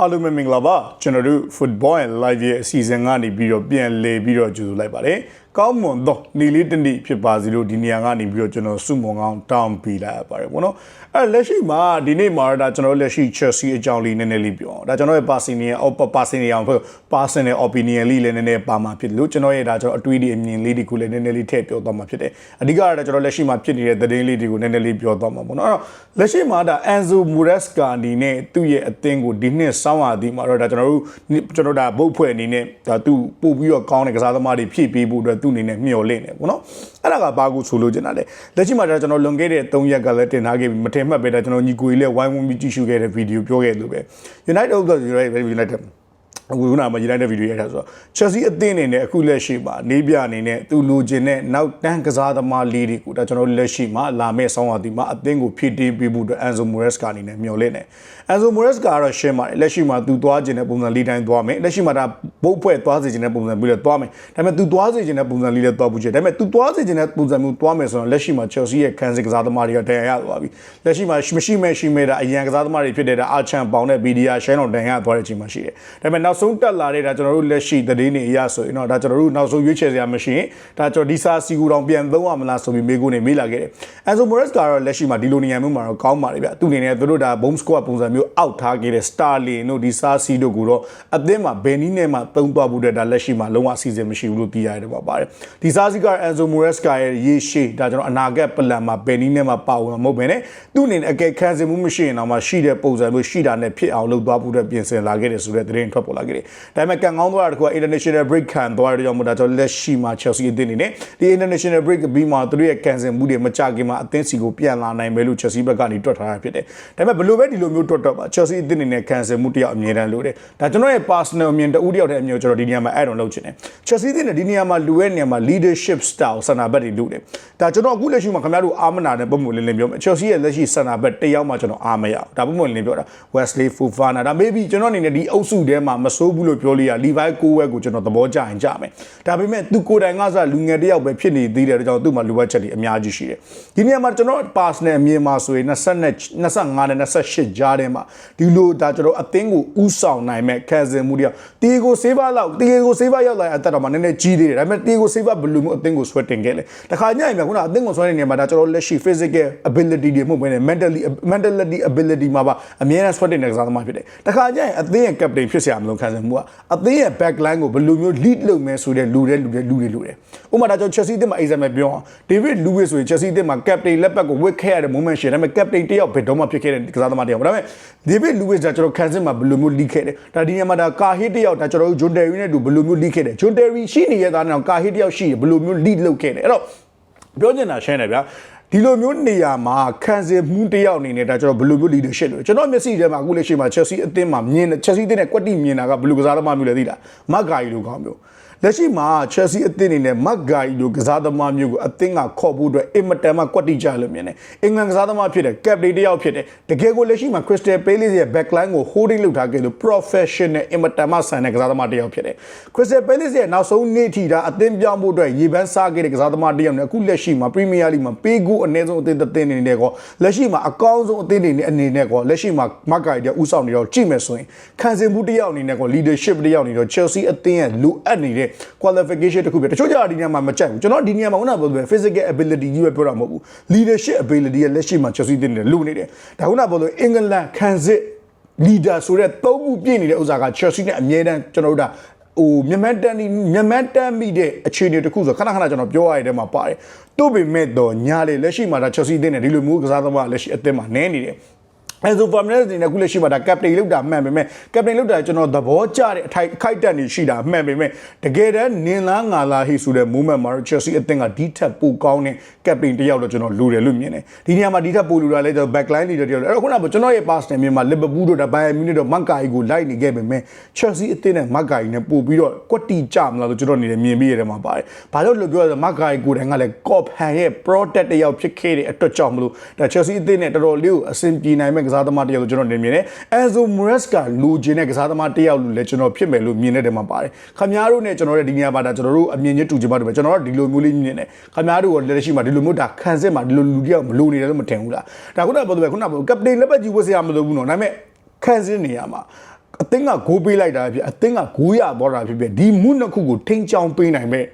အားလုံးပဲမင်္ဂလာပါကျွန်တော်တို့ Football and Live ရဲ့အစီအစဉ်ကနေပြီးတော့ပြန်လည်ပြီးတော့ကြိုဆိုလိုက်ပါတယ် ကောင်းမွန်သောနေလေးတစ်နေ့ဖြစ်ပါစီလို့ဒီနေရာကနေပြီးတော့ကျွန်တော်စုမုံကောင်းတောင်းပေးလိုက်ရပါတယ်ပေါ့နော်အဲလက်ရှိမှာဒီနေ့မှာဒါကျွန်တော်လက်ရှိ Chelsea အကြောင်းလေးနည်းနည်းလေးပြောအောင်ဒါကျွန်တော်ရဲ့ personal personal အောင် personal opinion လေးလည်းနည်းနည်းပါမှာဖြစ်လို့ကျွန်တော်ရဲ့ဒါကျွန်တော်အတွေးတွေအမြင်လေးတွေကိုလည်းနည်းနည်းလေးထည့်ပြောသွားမှာဖြစ်တယ်အဓိကတော့ကျွန်တော်လက်ရှိမှာဖြစ်နေတဲ့သတင်းလေးတွေကိုနည်းနည်းလေးပြောသွားမှာပေါ့နော်အဲ့တော့လက်ရှိမှာဒါ Enzo Maresca အနေနဲ့သူ့ရဲ့အသင်းကိုဒီနှစ်စောင်းရသည်မှာတော့ဒါကျွန်တော်တို့ကျွန်တော်ဒါဘုတ်ဖွဲ့အနေနဲ့ဒါသူပို့ပြီးတော့ကောင်းတဲ့ကစားသမားတွေဖြည့်ပေးဖို့အတွက်သူ့အနေနဲ့မျှော်လင့်တယ်ပေါ့နော်အဲ့ဒါကဘာကိုဆိုလို့ကျင်တာလဲလက်ရှိမှာဒါကျွန်တော်လွန်ခဲ့တဲ့3ရက်ကလည်းတင်ထားခဲ့ပြီးမထင်မှတ်ပဲဒါကျွန်တော်ညီကိုကြီးလည်းဝိုင်းဝန်းပြီးကြည့်ရှုခဲ့တဲ့ဗီဒီယိုပြောခဲ့လို့ပဲ United of the United အခုကမှ United ဗီဒီယိုရိုက်တာဆိုတော့ Chelsea အသင်းအနေနဲ့အခုလက်ရှိမှာနေပြအနေနဲ့သူလိုချင်တဲ့နောက်တန်းကစားသမားလေးတွေကိုဒါကျွန်တော်လက်ရှိမှာလာမဲ့ဆောင်းပါးဒီမှာအသင်းကိုဖြည့်တင်းပေးဖို့အတွက် Enzo Maresca အနေနဲ့မျှော်လင့်တယ် Enzo Maresca ကတော့ရှင်းပါတယ်လက်ရှိမှာသူသွားခြင်းတဲ့ပုံစံလေးတိုင်းသွားမယ်လက်ရှိမှာဒါဘုတ်ဖွဲ့သွားစေခြင်းတဲ့ပုံစံမျိုးလည်းသွားမယ်ဒါပေမဲ့သူသွားစေခြင်းတဲ့ပုံစံလေးလည်းသွားဖို့ချင်ဒါပေမဲ့သူသွားစေခြင်းတဲ့ပုံစံမျိုးသွားမယ်ဆိုတော့လက်ရှိမှာ Chelsea ရဲ့ခံစစ်ကစားသမားတွေကတန်ရရသွားပြီလက်ရှိမှာမရှိမဲ့ရှိမဲ့ဒါအရန်ကစားသမားတွေဖြစ်တဲ့ဒါအာချန်ပေါင်တဲ့ BDR ရှင်းတော့တန်ရသွားတဲ့အချိန်မှာရှိတယ်ဒါပေမဲ့နောက်ဆုံးတက်လာတဲ့ဒါကျွန်တော်တို့လက်ရှိသတင်းတွေအရဆိုရင်တော့ဒါကျွန်တော်တို့နောက်ဆုံးရွေးချယ်စရာမရှိရင်ဒါကျွန်တော်ဒီစာစီကူတောင်ပြန်သုံးရမလားဆိုပြီးမေးခွန်းနေမေးလာခဲ့တယ်။ Enzo Morales ကတော့လက်ရှိမှာဒီလိုနေရာမျိုးမှာတော့ကောင်းပါတယ်ဗျ။သူအနေနဲ့သူတို့ဒါ bomb squad ပုံစံမျိုးအောက်ထားခဲ့တဲ့ Starlin တို့ဒီစာစီတို့ကိုတော့အသင်းမှာဘယ်နည်းနဲ့မှသုံးသွားဖို့တဲ့ဒါလက်ရှိမှာလုံးဝအစီအစဉ်မရှိဘူးလို့သိရတယ်ပေါ့ပါတယ်။ဒီစာစီက Enzo Morales ကရဲ့ရေရှည်ဒါကျွန်တော်အနာဂတ်ပလန်မှာဘယ်နည်းနဲ့မှပါဝင်မှာမဟုတ်ဘဲနဲ့သူ့အနေနဲ့အကဲခံစင်မှုမရှိရင်တော့မှရှိတဲ့ပုံစံမျိုးရှိတာနဲ့ဖြစ်အောင်လုပ်သွားဖို့တဲ့ပြင်ဆင်လာခဲ့တယ်ဆိုတဲ့သတင်းထွက်ပေါ်လာခဲ့တယ်။ဒါပေမဲ့ကံကောင်းသွားတာတခုက international break ခံသွားရတဲ့ကြောင့်မို့ဒါကြောင့်လက်ရှိမှာ Chelsea အသင်းအနေနဲ့ဒီ international break ပြီးမှသူတို့ရဲ့ကန်ဆယ်မှုတွေမကြခင်မှာအသင်းစီကိုပြန်လာနိုင်မယ်လို့ Chelsea ဘက်ကနေတွက်ထားတာဖြစ်တယ်။ဒါပေမဲ့ဘယ်လိုပဲဒီလိုမျိုးတွက်တော့ပါ Chelsea အသင်းအနေနဲ့ကန်ဆယ်မှုတယောက်အမြဲတမ်းလို့တယ်။ဒါကျွန်တော်ရဲ့ personal အမြင်တဦးတယောက်တည်းအမြင်ကိုကျွန်တော်ဒီနေရာမှာ add on လုပ်ချင်တယ်။ Chelsea အသင်းနဲ့ဒီနေရာမှာလူရဲ့နေရာမှာ leadership style ဆန္ဒဘက်တွေလုပ်တယ်။ဒါကျွန်တော်အခုလက်ရှိမှာခင်ဗျားတို့အားမနာတဲ့ပုံမှန်လင်းလင်းပြောမယ်။ Chelsea ရဲ့လက်ရှိဆန္ဒဘက်တယောက်မှကျွန်တော်အားမရဘူး။ဒါပုံမှန်လင်းလင်းပြောတာ Wesley Fofana ဒါ maybe ကျွန်တော်အနေနဲ့ဒီအုပ်စုထဲမှာမဆိုးဘူးလို့ပြောလို့ရလီဗိုင်းကိုးဝဲကိုကျွန်တော်သဘောကျရင်ကြမယ်ဒါပေမဲ့သူကိုယ်တိုင်ကဆိုလူငယ်တယောက်ပဲဖြစ်နေသေးတယ်တော့ကြောင့်သူ့မှာလိုအပ်ချက်တွေအများကြီးရှိတယ်ဒီနေရာမှာကျွန်တော် personal အမြင်မှာဆိုရင်20နဲ့25နဲ့28ကြားထဲမှာဒီလိုဒါကျွန်တော်အသင်းကိုဥဆောင်နိုင်မဲ့ခံစင်မှုတယောက်တီကိုဆေးပါလောက်တီကိုဆေးပါရောက်လာတဲ့အသက်တော်မှာနည်းနည်းကြီးသေးတယ်ဒါပေမဲ့တီကိုဆေးပါဘယ်လိုမျိုးအသင်းကိုဆွဲတင်ခဲ့လဲတခါညရင်မြခုနအသင်းကိုဆွဲတင်နေမှာဒါကျွန်တော်လက်ရှိ physical ability တွေမဟုတ်ဘဲနဲ့ mentally mentality ability မှာပါအများနဲ့ဆွဲတင်တဲ့ကစားသမားဖြစ်တယ်တခါညရင်အသင်းရဲ့ captain ဖြစ်စရာမလိုခံစင်မှုကအသင်းရဲ့ backline ကိုဘယ်လိုမျိုး lead လုပ်မယ်ဆိုတဲ့လူတဲ့လူတဲ့လူတွေလူတယ်ဥပမာဒါကြောင့် Chelsea တင်မှာ example ပြောအောင် David Luiz ဆိုရင် Chelsea တင်မှာ captain လက်ပတ်ကိုဝစ်ခဲ့ရတဲ့ moment ရှိတယ်ဒါပေမဲ့ captain တယောက်ဘယ်တော့မှဖြစ်ခဲ့တဲ့ကစားသမားတယောက်ဒါပေမဲ့ David Luiz ကကျွန်တော်ခံစစ်မှာဘယ်လိုမျိုး lead ခဲ့တယ်ဒါဒီညမှာဒါကာဟစ်တယောက်ဒါကျွန်တော်တို့ John Terry နဲ့တူဘယ်လိုမျိုး lead ခဲ့တယ် John Terry ရှိနေရတဲ့နောက်ကာဟစ်တယောက်ရှိတယ်ဘယ်လိုမျိုး lead လုပ်ခဲ့တယ်အဲ့တော့ပြောချင်တာရှင်းတယ်ဗျာ ဒီလိုမျိုးနေရာမှာခံစင်မှုတယောက်အနေနဲ့ဒါကျွန်တော်ဘယ်လိုမျိုး leadership လို့ကျွန်တော်မျက်စိထဲမှာအခုလက်ရှိမှာ Chelsea အသင်းမှာမြင် Chelsea အသင်းနဲ့ကွက်တိမြင်တာကဘယ်လိုကစားသမားမျိုးလဲသိလားမတ်ဂါရီလိုကောင်းမျိုး လက်ရှိမှာ Chelsea အသင်းအနေနဲ့မတ်ဂါရီလိုကစားသမားမျိုးကိုအသင်းကခေါ်ဖို့အတွက်အင်မတန်မှကွက်တိကြလို့မြင်တယ်အင်္ဂလန်ကစားသမားဖြစ်တဲ့ captain တယောက်ဖြစ်တယ်တကယ်ကိုလက်ရှိမှာ Crystal Palace ရဲ့ backline ကို holding လုပ်ထားခဲ့လို့ professional အင်မတန်မှဆန်တဲ့ကစားသမားတယောက်ဖြစ်တယ် Crystal Palace ရဲ့နောက်ဆုံးနေ့ထိဒါအသင်းပြောင်းဖို့အတွက်ရေပန်းစားခဲ့တဲ့ကစားသမားတယောက်နဲ့အခုလက်ရှိမှာ Premier League မှာပေးကူအနည်းဆုံးအသင်းတစ်သင်းနေနဲ့ကောလက်ရှိမှာအကောင်းဆုံးအသင်းတွေနဲ့အနေနဲ့ကောလက်ရှိမှာမတ်ဂါရီတဲ့ဥဆောင်နေတော့ကြည့်မယ်ဆိုရင်ခံစင်မှုတယောက်အနေနဲ့ကော leadership တယောက်နေတော့ Chelsea အသင်းရဲ့လိုအပ်နေတဲ့ qualification တခုပြတချို့ကြတာဒီနေရာမှာမကြိုက်ဘူးကျွန်တော်ဒီနေရာမှာခုနကပြောလို့ physical ability ကြီးပဲပြောတာမဟုတ်ဘူး leadership ability ရဲ့လက်ရှိမှာ Chelsea တင်တယ်လိုနေတယ်ဒါခုနကပြောလို့အင်္ဂလန်ခံစစ် leader ဆိုတဲ့သုံးခုပြည့်နေတဲ့ဥစ္စာက Chelsea နဲ့အမြဲတမ်းကျွန်တော်တို့ဒါဟိုမြန်မာတန်မြန်မာတန်မိတဲ့အခြေအနေတခုဆိုခဏခဏကျွန်တော်ပြောရတဲ့ထဲမှာပါတယ်တို့ပေမဲ့တော့ညာလေလက်ရှိမှာဒါ Chelsea တင်တယ်ဒီလိုမျိုးကစားသမားလက်ရှိအသင်းမှာနည်းနေတယ် အဲဆိုဖာမရက်နေခုလက်ရှိမှာဒါကပတိန်လောက်တာမှန်ပေမဲ့ကပတိန်လောက်တာကျွန်တော်သဘောကျတဲ့အထိုက်ခိုက်တက်နေရှိတာမှန်ပေမဲ့တကယ်တမ်းနင်လားငါလားဟိဆိုတဲ့ moment မှာတော့ Chelsea အသင်းကဒီထက်ပိုကောင်းတဲ့ကပတိန်တယောက်တော့ကျွန်တော်လိုတယ်လို့မြင်တယ်ဒီနေရာမှာဒီထက်ပိုလိုတာလဲကျွန်တော် backline leader တယောက်အဲ့တော့ခုနကကျွန်တော်ရဲ့ pass နဲ့မြန်မာ Liverpool တို့ဒါ Bayern Munich တို့မန်ကာီကိုလိုက်နေခဲ့ပေမဲ့ Chelsea အသင်းနဲ့မန်ကာီနဲ့ပို့ပြီးတော့ကွက်တီကြမလားလို့ကျွန်တော်အနေနဲ့မြင်ပြီးရတယ်မှာပါတယ်ဘာလို့လို့ပြောရလဲမန်ကာီကိုယ်တိုင်ကလည်း Cop Han ရဲ့ protect တယောက်ဖြစ်ခဲ့တဲ့အတွက်ကြောင့်မလို့ဒါ Chelsea အသင်းနဲ့တော်တော်လေးကိုအဆင်ပြေနိုင်မဲ့ကစားသမားတယောက်လို့ကျွန်တော်နေမြင်တယ်။ Enzo Maresca လိုချင်တဲ့ကစားသမားတယောက်လို့လည်းကျွန်တော်ဖြစ်မယ်လို့မြင်တဲ့တဲမှာပါတယ်။ခင်ဗျားတို့နဲ့ကျွန်တော်ရဲ့ဒီနေရာမှာဒါကျွန်တော်တို့အမြင်ချင်းတူချင်ပါတယ်ပဲကျွန်တော်တို့ဒီလိုမျိုးလေးမြင်တယ်။ခင်ဗျားတို့ကလက်ရှိမှာဒီလိုမျိုးဒါခံစစ်မှာဒီလိုလူတယောက်မလိုနေတယ်လို့မထင်ဘူးလား။ဒါခုနကပြောတယ်ခုနကကပတိန်လက်ပတ်ကြီးဝတ်စရာမလိုဘူးနော်။ဒါပေမဲ့ခံစစ်နေရာမှာအသင်းကဂိုးပေးလိုက်တာဖြစ်အသင်းကဂိုးရသွားတာဖြစ်ဖြစ်ဒီမှုနှစ်ခုကိုထိန်းချောင်းပေးနိုင်မဲ့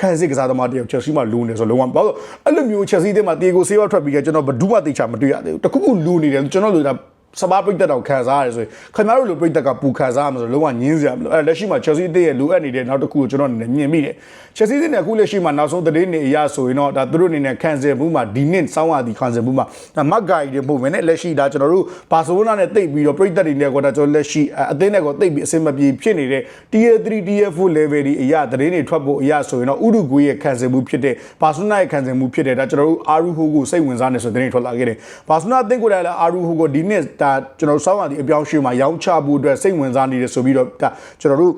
ခံစစ်ကစားသမားတယောက်ချက်စီမှာလူနေဆိုလုံးဝဘာလို့အဲ့လိုမျိုးချက်စီတဲ့မှာတီကိုဆေးဝါထွက်ပြီးကြကျွန်တော်ဘယ်သူမှသိချာမတွေ့ရသေးဘူးတခုခုလူနေတယ်ကျွန်တော်လူတာ စပါးပိတ်သက်တော့ခံစားရတယ်ဆိုရင်ခင်ဗျားတို့လိုပိတ်သက်ကပူခံစားရမှာဆိုလုံးဝညင်းစရာမလိုအဲ့လက်ရှိမှာ Chelsea တဲ့ရဲ့လိုအပ်နေတဲ့နောက်တစ်ခုကိုကျွန်တော်အနေနဲ့မြင်မိတယ် Chelsea တဲ့အခုလက်ရှိမှာနောက်ဆုံးသတင်းတွေအရဆိုရင်တော့ဒါသူတို့အနေနဲ့ခံစင်မှုမှာဒီနှစ်စောင်းရသည်ခံစင်မှုမှာဒါမက်ဂိုင်တွေပို့မယ်နဲ့လက်ရှိဒါကျွန်တော်တို့ဘာစီလိုနာနဲ့တိတ်ပြီးတော့ပိတ်သက်တွေနဲ့ကွာဒါကျွန်တော်လက်ရှိအသင်းနဲ့ကိုတိတ်ပြီးအဆင်မပြေဖြစ်နေတဲ့ Tier 3 Tier 4 level တွေအရသတင်းတွေထွက်ဖို့အရဆိုရင်တော့ဥရုဂွေရဲ့ခံစင်မှုဖြစ်တဲ့ဘာစီလိုနာရဲ့ခံစင်မှုဖြစ်တဲ့ဒါကျွန်တော်တို့အာရူဟိုကိုစိတ်ဝင်စားနေဆိုသတင်းထွက်လာခဲ့တယ်ဘာစီလိုနာအသင်းကိုယ်တိုင်လည်းအာရူဟိုကိုဒီနှစ်ဒါကျွန်တော်တို့စောင်းရသည်အပြောင်းရွှေ့မှာရောင်းချဖို့အတွက်စိတ်ဝင်စားနေတယ်ဆိုပြီးတော့ဒါကျွန်တော်တို့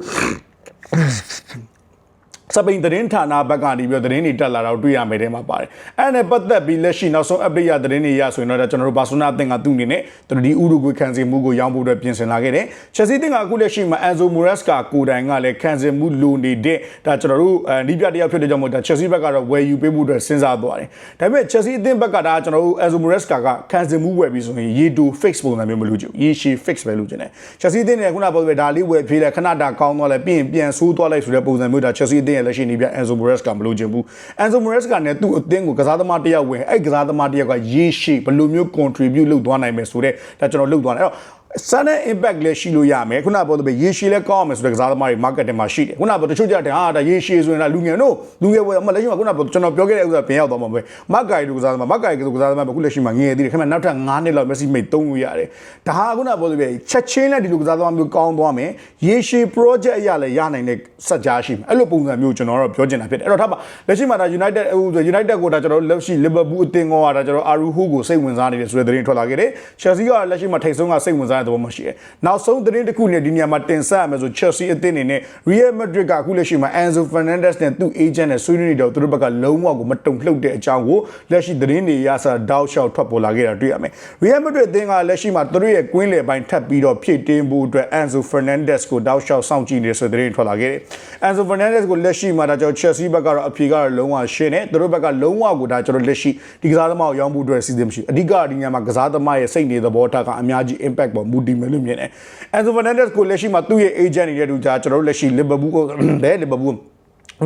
စပိန်သတင်းဌာနဘက်ကနေပြီးတော့သတင်းတွေတက်လာတော့တွေ့ရမယ်တဲ့မှာပါတယ်အဲ့ဒါနဲ့ပတ်သက်ပြီးလက်ရှိနောက်ဆုံး update ရသတင်းတွေရဆိုရင်တော့ကျွန်တော်တို့ဘာဆိုနာအသင်းကသူ့အနေနဲ့သူတို့ဒီဥရုဂွေခံစင်မှုကိုရောင်းဖို့အတွက်ပြင်ဆင်လာခဲ့တယ်ချက်စီတင်ကအခုလက်ရှိမှာ Enzo Moresca ကိုတိုင်ကလည်းခံစင်မှုလိုနေတဲ့ဒါကျွန်တော်တို့အဲနီးပြတရားဖြစ်တဲ့ကြောင့်မို့ဒါချက်စီဘက်ကတော့ဝယ်ယူပေးမှုအတွက်စဉ်းစားသွားတယ်ဒါပေမဲ့ချက်စီအသင်းဘက်ကဒါကျွန်တော်တို့ Enzo Moresca ကခံစင်မှုဝယ်ပြီးဆိုရင်ရေတူ fix ပုံစံမျိုးမလို့ကြည့်ရေရှည် fix ပဲလို့ကျင်တယ်ချက်စီအသင်းနဲ့ခုနပြောပြဒါလေးဝယ်ဖြေးတယ်ခဏတာကောင်းသွားလဲပြီးရင်ပြန်ဆိုးသွားလိုက်ဆိုတဲ့ပုံစံမျိုးဒါချက်စီအသင်းရဲ့လက်ရှိနေပြ Enzo Moresca မလို့ချင်ဘူး Enzo Moresca နဲ့သူ့အသင်းကိုကစားသမားတစ်ယောက်ဝင်အဲ့ကစားသမားတစ်ယောက်ကရေရှည်ဘယ်လိုမျိုး contribute လုပ်သွားနိုင်မယ်ဆိုတော့ဒါကျွန်တော်လုပ်သွားတယ်အဲ့တော့ Sun impact လည်းရှိလို့ရမယ်ခုနပြောတဲ့ရေရှည်လည်းကောင်းအောင်မယ်ဆိုတဲ့ကစားသမားတွေ market ထဲမှာရှိတယ်ခုနပြောတချို့ကြတဲ့ဟာဒါရေရှည်ဆိုရင်ဒါလူငယ်တို့လူငယ်ဝယ်အမလက်ရှိမှာခုနပြောကျွန်တော်ပြောခဲ့တဲ့ဥစ္စာပြန်ရောက်သွားမှာပဲမက်ဂိုင်တို့ကစားသမားမက်ဂိုင်ကစားသမားအခုလက်ရှိမှာငယ်သေးတယ်ခင်ဗျနောက်ထပ်9နှစ်လောက် Messi မိတ်သုံးလို့ရတယ်ဒါဟာခုနပြောတဲ့ချက်ချင်းနဲ့ဒီလိုကစားသမားမျိုးကောင်းသွားမယ်ရေရှည် project အရလည်းရနိုင်တဲ့စက်ကြားရှိမယ်အဲ့လိုပုံစံမျိုးကျွန်တော်တော့ပြောချင်တာဖြစ်တယ်အဲ့တော့ထားပါလက်ရှိမှာဒါ United ဟို United ကိုဒါကျွန်တော်လက်ရှိ Liverpool အသင်းကောဒါကျွန်တော် Aruho ကိုစိတ်ဝင်စားနေတယ်ဆိုတဲ့သတင်းထွက်လာခဲ့တယ် Chelsea ကလက်ရှိမှာထိတ်ဆုံးကစိတ်ဝင်စားတဲ့သဘောမှရှိတယ်နောက်ဆုံးသတင်းတစ်ခုနဲ့ဒီနေရာမှာတင်ဆက်ရမယ်ဆို Chelsea အသင်းအနေနဲ့ Real Madrid ကအခုလက်ရှိမှာ Enzo Fernandez နဲ့သူ့ agent နဲ့ဆွေးနွေးနေတော့သူတို့ဘက်ကလုံးဝကိုမတုံ့လှုပ်တဲ့အကြောင်းကိုလက်ရှိသတင်းတွေရစာတောက်လျှောက်ထွက်ပေါ်လာခဲ့တာတွေ့ရမယ် Real Madrid အသင်းကလက်ရှိမှာသူတို့ရဲ့ကွင်းလယ်ပိုင်းထပ်ပြီးတော့ဖြည့်တင်းဖို့အတွက် Enzo Fernandez ကိုတောက်လျှောက်စောင့်ကြည့်နေဆိုတဲ့သတင်းထွက်လာခဲ့တယ် Enzo Fernandez ကိုလက်ရှိမှာဒါကြောင့် Chelsea ဘက်ကတော့အဖြေကတော့လုံးဝရှင်းတယ်သူတို့ဘက်ကလုံးဝကိုဒါကျွန်တော်လက်ရှိဒီကစားသမားကိုရောင်းဖို့အတွက်စီစဉ်မရှိအဓိကဒီညမှာကစားသမားရဲ့စိတ်နေသဘောထားကအများကြီး impact ပေါ်မူတည်မယ်လို့မြင်တယ် Enzo Fernandez ကိုလက်ရှိမှာသူ့ရဲ့ agent နေတဲ့သူကကျွန်တော်တို့လက်ရှိ Liverpool ကိုဘယ် Liverpool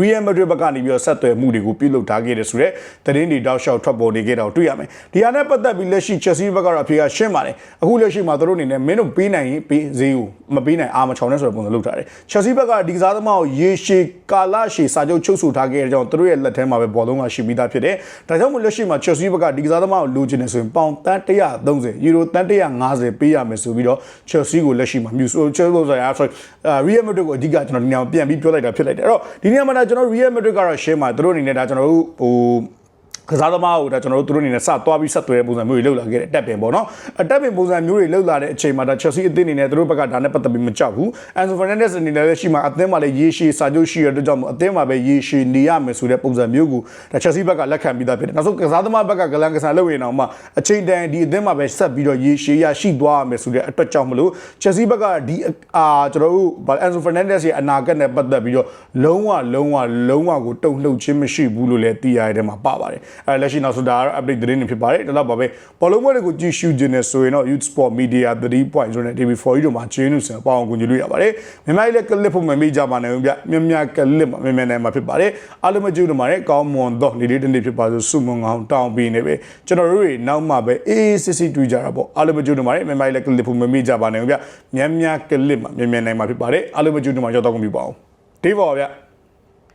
Real Madrid ဘက်ကနေပြီးတော့ဆက်သွယ်မှုတွေကိုပြုလုပ်ထားခဲ့တယ်ဆိုတော့သတင်းတွေတောက်လျှောက်ထွက်ပေါ်နေခဲ့တာကိုတွေ့ရမယ်။ဒီဟာနဲ့ပတ်သက်ပြီးလက်ရှိ Chelsea ဘက်ကတော့အဖြေကရှင်းပါတယ်။အခုလက်ရှိမှာသူတို့အနေနဲ့မင်းတို့ပေးနိုင်ရင်ပေးဈေးကိုမပေးနိုင်အာမချောင်းနဲ့ဆိုတဲ့ပုံစံလုပ်ထားတယ်။ Chelsea ဘက်ကဒီကစားသမားကိုရေရှည်ကာလရှည်စာချုပ်ချုပ်ဆိုထားခဲ့တဲ့ကြောင့်သူတို့ရဲ့လက်ထဲမှာပဲဘောလုံးကရှိပြီးသားဖြစ်တယ်။ဒါကြောင့်မို့လက်ရှိမှာ Chelsea ဘက်ကဒီကစားသမားကိုလိုချင်နေဆိုရင်ပေါင်တန်း130ယူရိုတန်း150ပေးရမယ်ဆိုပြီးတော့ Chelsea ကိုလက်ရှိမှာမြူဆို Chelsea ဆိုရ sorry Real Madrid ကိုအဓိကကျွန်တော်ဒီနေရာမှာပြန်ပြီးပြောလိုက်တာဖြစ်လိုက်တယ်။အဲ့တော့ဒီနေရာမှာကျွန်တော် Real Madrid ကတော့ရှင်းမှာသူတို့အနေနဲ့ဒါကျွန်တော်တို့ဟို ကစားသမားကိုဒါကျွန်တော်တို့သူတို့အနေနဲ့စသွားပြီးဆက်သွဲတဲ့ပုံစံမျိုးတွေလှုပ်လာခဲ့တယ်တက်ပင်ပေါ့နော်အတက်ပင်ပုံစံမျိုးတွေလှုပ်လာတဲ့အချိန်မှာဒါ Chelsea အသင်းအနေနဲ့သူတို့ဘက်ကဒါနဲ့ပတ်သက်ပြီးမကြောက်ဘူး Enzo Fernandez အနေနဲ့လည်းရှိမှာအသင်းမှာလည်းရေရှည်စာချုပ်ရှိရတဲ့ကြောင့်မို့အသင်းမှာပဲရေရှည်နေရမယ်ဆိုတဲ့ပုံစံမျိုးကိုဒါ Chelsea ဘက်ကလက်ခံပြီးသားဖြစ်တယ်နောက်ဆုံးကစားသမားဘက်ကဂလန်ကစားလုပ်ရင်တော့မှအချိန်တန်ဒီအသင်းမှာပဲဆက်ပြီးတော့ရေရှည်ရရှိသွားရမယ်ဆိုတဲ့အတွက်ကြောင့်မလို့ Chelsea ဘက်ကဒီအာကျွန်တော်တို့ Enzo Fernandez ရဲ့အနာဂတ်နဲ့ပတ်သက်ပြီးတော့လုံးဝလုံးဝလုံးဝကိုတုံ့လှုပ်ခြင်းမရှိဘူးလို့လည်းသိရတဲ့မှာပါပါတယ်အဲလက်ရှိနောက်ဆိုဒါကတော့ update သတင်းတွေဖြစ်ပါတယ်ဒါတော့ပါပဲဘောလုံးပွဲတွေကိုကြည့်ရှုခြင်းနဲ့ဆိုရင်တော့ Youth Sport Media 3.0နဲ့ TV4 ကြီးတို့မှာချင်းလို့ဆိုပေါအောင်ကူညီလို့ရပါတယ်မြန်မာပြည်လည်း clip ဖို့မမေ့ကြပါနဲ့ဗျမြမြ clip မှာမြမြနိုင်မှာဖြစ်ပါတယ်အားလုံးမကြည့်လို့မှာလည်းကောင်းမွန်တော့နေ့လေးတစ်နေ့ဖြစ်ပါစို့စုမုံငောင်းတောင်းပြီးနေပဲကျွန်တော်တို့တွေနောက်မှပဲအေးအေးစစ်စစ်တွေ့ကြတာပေါ့အားလုံးမကြည့်လို့မှာလည်းမြန်မာပြည်လည်း clip ဖို့မမေ့ကြပါနဲ့ဗျမြမြ clip မှာမြမြနိုင်မှာဖြစ်ပါတယ်အားလုံးမကြည့်လို့မှာရောက်တော့ကုန်ပြီပါအောင်ဒေးပါဗျ